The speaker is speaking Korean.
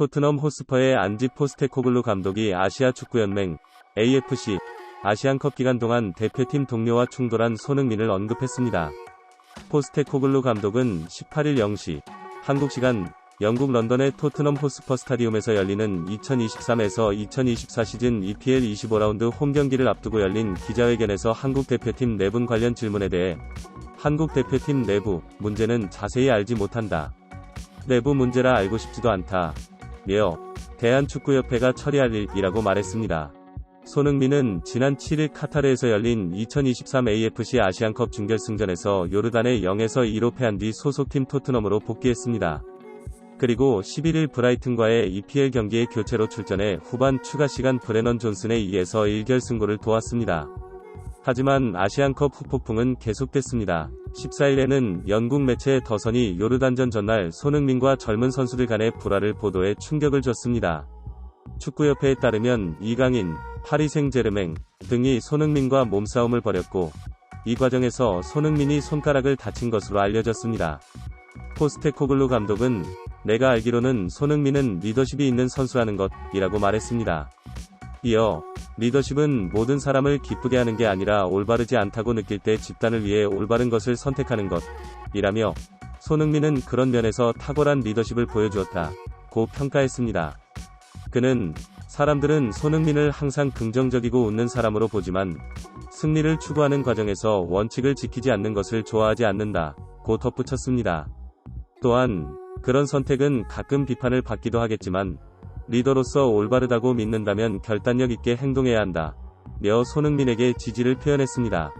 토트넘 호스퍼의 안지 포스테코글루 감독이 아시아 축구연맹 AFC 아시안컵 기간 동안 대표팀 동료와 충돌한 손흥민을 언급했습니다. 포스테코글루 감독은 18일 0시 한국 시간 영국 런던의 토트넘 호스퍼 스타디움에서 열리는 2023에서 2024 시즌 EPL 25라운드 홈 경기를 앞두고 열린 기자회견에서 한국 대표팀 내분 관련 질문에 대해 한국 대표팀 내부 문제는 자세히 알지 못한다. 내부 문제라 알고 싶지도 않다. 며 대한축구협회가 처리할 일이라고 말했습니다. 손흥민은 지난 7일 카타르에서 열린 2023 AFC 아시안컵 준결승전에서 요르단의 0에서 2로 패한 뒤 소속팀 토트넘으로 복귀했습니다. 그리고 11일 브라이튼과의 EPL 경기에 교체로 출전해 후반 추가 시간 브레넌 존슨에 의해서 1결 승고를 도왔습니다. 하지만 아시안컵 후폭풍은 계속됐습니다. 14일에는 영국 매체 더선이 요르단전 전날 손흥민과 젊은 선수들 간의 불화를 보도해 충격을 줬습니다. 축구협회에 따르면 이강인, 파리 생제르맹 등이 손흥민과 몸싸움을 벌였고 이 과정에서 손흥민이 손가락을 다친 것으로 알려졌습니다. 포스테코글루 감독은 내가 알기로는 손흥민은 리더십이 있는 선수라는 것이라고 말했습니다. 이어 리더십은 모든 사람을 기쁘게 하는 게 아니라 올바르지 않다고 느낄 때 집단을 위해 올바른 것을 선택하는 것 이라며 손흥민은 그런 면에서 탁월한 리더십을 보여주었다. 고 평가했습니다. 그는 사람들은 손흥민을 항상 긍정적이고 웃는 사람으로 보지만 승리를 추구하는 과정에서 원칙을 지키지 않는 것을 좋아하지 않는다. 고 덧붙였습니다. 또한 그런 선택은 가끔 비판을 받기도 하겠지만 리더로서 올바르다고 믿는다면 결단력 있게 행동해야 한다. 며 손흥민에게 지지를 표현했습니다.